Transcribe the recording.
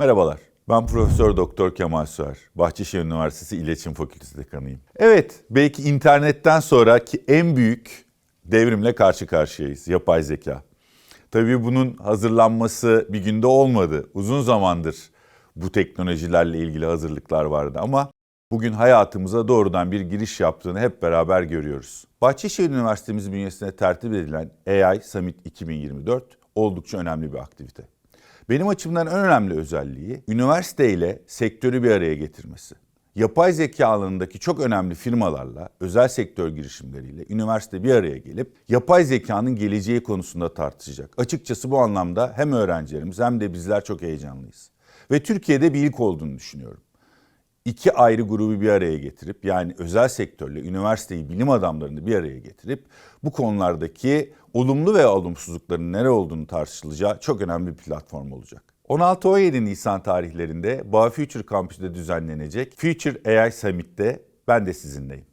Merhabalar. Ben Profesör Doktor Kemal Süer. Bahçeşehir Üniversitesi İletişim Fakültesi dekanıyım. Evet, belki internetten sonraki en büyük devrimle karşı karşıyayız. Yapay zeka. Tabii bunun hazırlanması bir günde olmadı. Uzun zamandır bu teknolojilerle ilgili hazırlıklar vardı ama bugün hayatımıza doğrudan bir giriş yaptığını hep beraber görüyoruz. Bahçeşehir Üniversitemiz bünyesinde tertip edilen AI Summit 2024 oldukça önemli bir aktivite. Benim açımdan en önemli özelliği üniversite ile sektörü bir araya getirmesi. Yapay zeka alanındaki çok önemli firmalarla, özel sektör girişimleriyle üniversite bir araya gelip yapay zekanın geleceği konusunda tartışacak. Açıkçası bu anlamda hem öğrencilerimiz hem de bizler çok heyecanlıyız. Ve Türkiye'de bir ilk olduğunu düşünüyorum iki ayrı grubu bir araya getirip yani özel sektörle üniversiteyi bilim adamlarını bir araya getirip bu konulardaki olumlu ve olumsuzlukların nere olduğunu tartışılacağı çok önemli bir platform olacak. 16-17 Nisan tarihlerinde Bağ Future Campus'ta düzenlenecek Future AI Summit'te ben de sizinleyim.